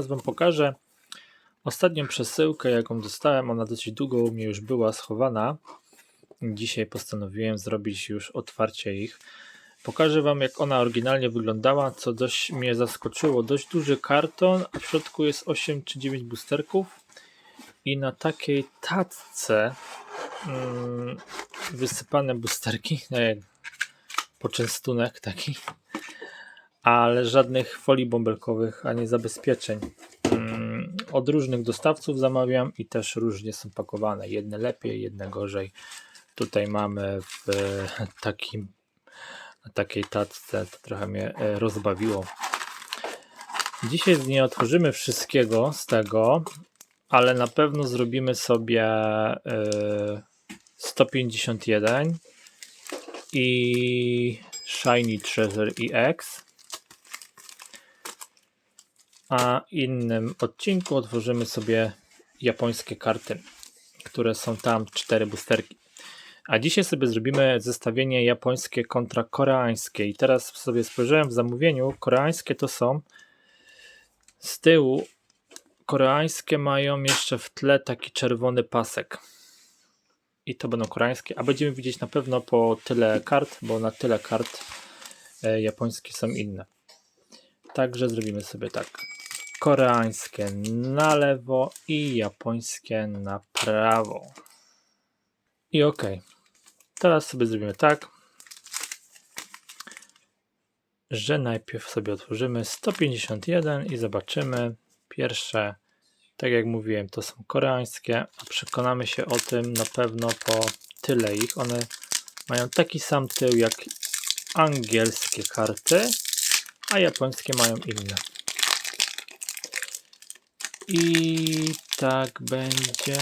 Teraz Wam pokażę ostatnią przesyłkę, jaką dostałem. Ona dosyć długo u mnie już była schowana. Dzisiaj postanowiłem zrobić już otwarcie ich. Pokażę Wam, jak ona oryginalnie wyglądała, co dość mnie zaskoczyło. Dość duży karton, a w środku jest 8 czy 9 boosterków. I na takiej tacce mm, wysypane boosterki, no jak poczęstunek taki, ale żadnych folii bąbelkowych ani zabezpieczeń. Mm, Od różnych dostawców zamawiam i też różnie są pakowane. Jedne lepiej, jedne gorzej. Tutaj mamy w takim, na takiej tacce, to trochę mnie e, rozbawiło. Dzisiaj nie otworzymy wszystkiego z tego, ale na pewno zrobimy sobie e, 151 i Shiny Treasure EX. A innym odcinku otworzymy sobie japońskie karty, które są tam cztery boosterki. A dzisiaj sobie zrobimy zestawienie japońskie kontra koreańskie. I teraz sobie spojrzałem w zamówieniu. Koreańskie to są z tyłu. Koreańskie mają jeszcze w tle taki czerwony pasek. I to będą koreańskie. A będziemy widzieć na pewno po tyle kart, bo na tyle kart e, japońskie są inne. Także zrobimy sobie tak. Koreańskie na lewo i japońskie na prawo. I ok. Teraz sobie zrobimy tak, że najpierw sobie otworzymy 151 i zobaczymy pierwsze. Tak jak mówiłem, to są koreańskie, a przekonamy się o tym na pewno po tyle ich. One mają taki sam tył jak angielskie karty, a japońskie mają inne. I tak będzie.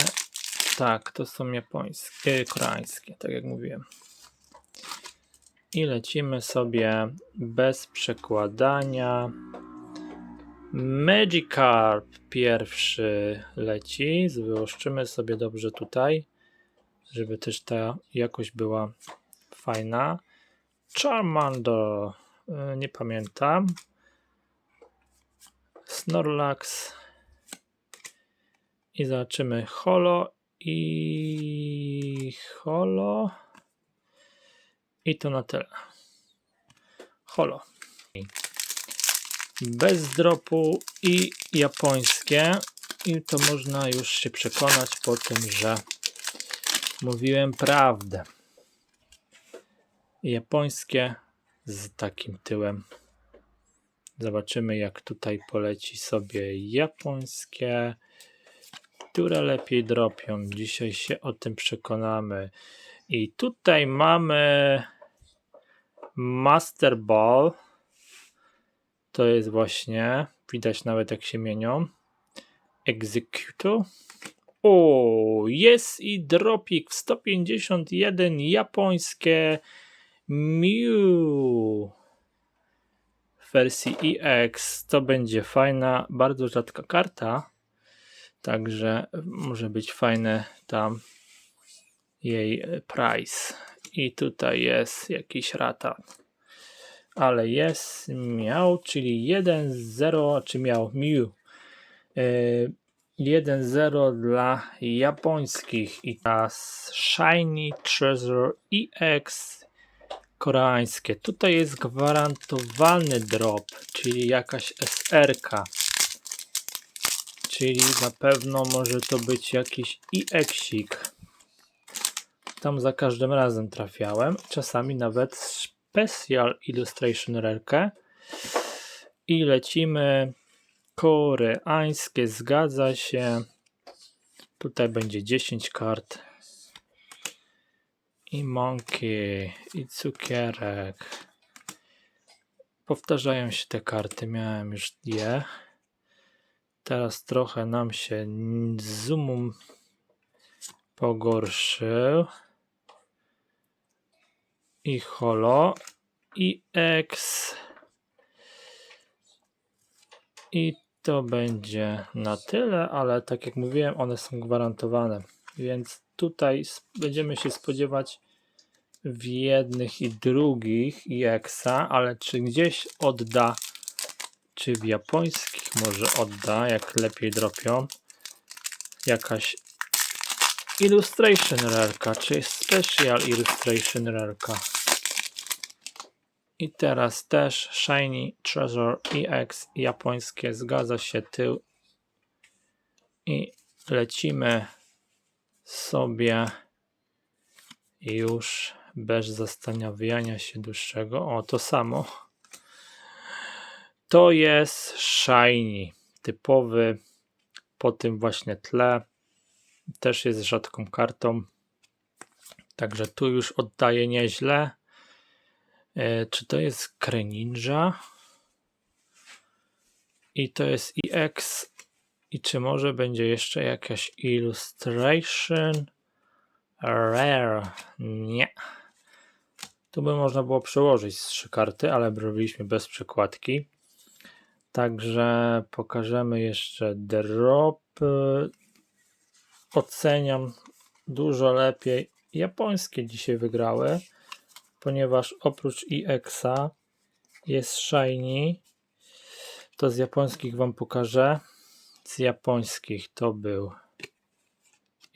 Tak, to są japońskie, koreańskie, tak jak mówiłem. I lecimy sobie bez przekładania. Magikarp pierwszy leci. Zwyłoszczymy sobie dobrze tutaj, żeby też ta jakość była fajna. Charmander, y, nie pamiętam. Snorlax. I zobaczymy holo i holo. I to na tyle. Holo. Bez dropu i japońskie. I to można już się przekonać po tym, że mówiłem prawdę. Japońskie z takim tyłem. Zobaczymy, jak tutaj poleci sobie japońskie które lepiej dropią. Dzisiaj się o tym przekonamy. I tutaj mamy Master Ball. To jest właśnie, widać nawet jak się mienią. Executor. O, jest i dropik w 151 japońskie Mew w wersji EX. To będzie fajna, bardzo rzadka karta. Także może być fajne tam jej price. I tutaj jest jakiś rata. Ale jest miał, czyli 1-0, czy miał Mew. 1-0 dla japońskich i teraz Shiny Treasure EX koreańskie. Tutaj jest gwarantowany drop, czyli jakaś SR-ka czyli na pewno może to być jakiś EX-ik. Tam za każdym razem trafiałem, czasami nawet Special Illustration Rarkę. I lecimy koreańskie, zgadza się. Tutaj będzie 10 kart. I monkey, i cukierek. Powtarzają się te karty, miałem już je. Teraz trochę nam się zoom pogorszył. I holo. I X. I to będzie na tyle, ale tak jak mówiłem, one są gwarantowane. Więc tutaj będziemy się spodziewać w jednych i drugich i EXA, ale czy gdzieś odda Czy w japońskich może odda, jak lepiej dropią? Jakaś Illustration rarka, czy Special Illustration rarka? I teraz też Shiny Treasure EX japońskie, zgadza się tył. I lecimy sobie już bez zastanawiania się dłuższego. O, to samo. To jest Shiny, typowy po tym właśnie tle. Też jest rzadką kartą. Także tu już oddaje nieźle. E, czy to jest Greninja? I to jest EX. I czy może będzie jeszcze jakaś illustration? Rare. Nie. Tu by można było przełożyć z trzy karty, ale robiliśmy bez przekładki. Także pokażemy jeszcze drop. Oceniam dużo lepiej. Japońskie dzisiaj wygrały, ponieważ oprócz EXA jest Shiny. To z japońskich Wam pokażę. Z japońskich to był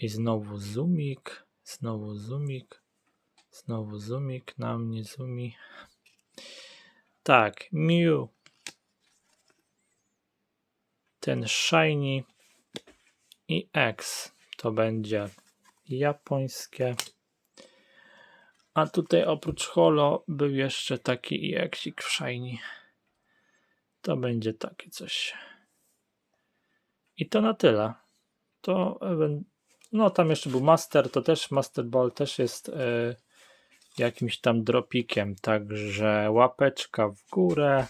i znowu zoomik, znowu zoomik, znowu zoomik, na mnie zoomi. Tak, Mew. Ten Shiny i X to będzie japońskie. A tutaj oprócz holo był jeszcze taki EXik w Shiny. To będzie takie coś. I to na tyle. To no tam jeszcze był Master, to też Master Ball też jest e, jakimś tam dropikiem, także łapeczka w górę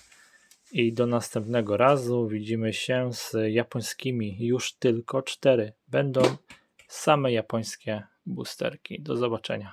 i do następnego razu widzimy się z japońskimi już tylko cztery. Będą same japońskie boosterki. Do zobaczenia.